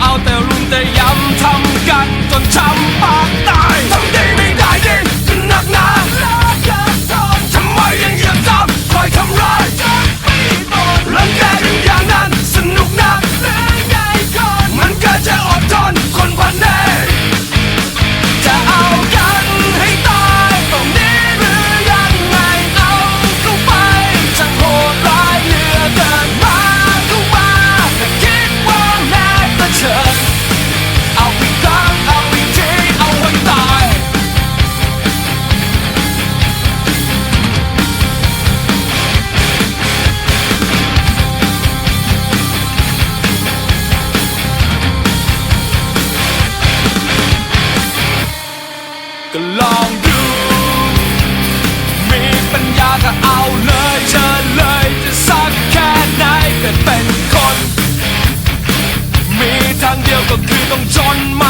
เอาแต่ลุ้นแต่ย้ำทำกันจนช้ำปากตายทำดี ก็ลองดู มีปัญญาก็เอาเลยเชิญเลยจะสักแค่ไหนก็เป็นคน มีทางเดียวก็คือต้องจนมา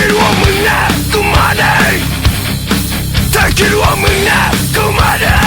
るは胸くまで。できるは胸くまで。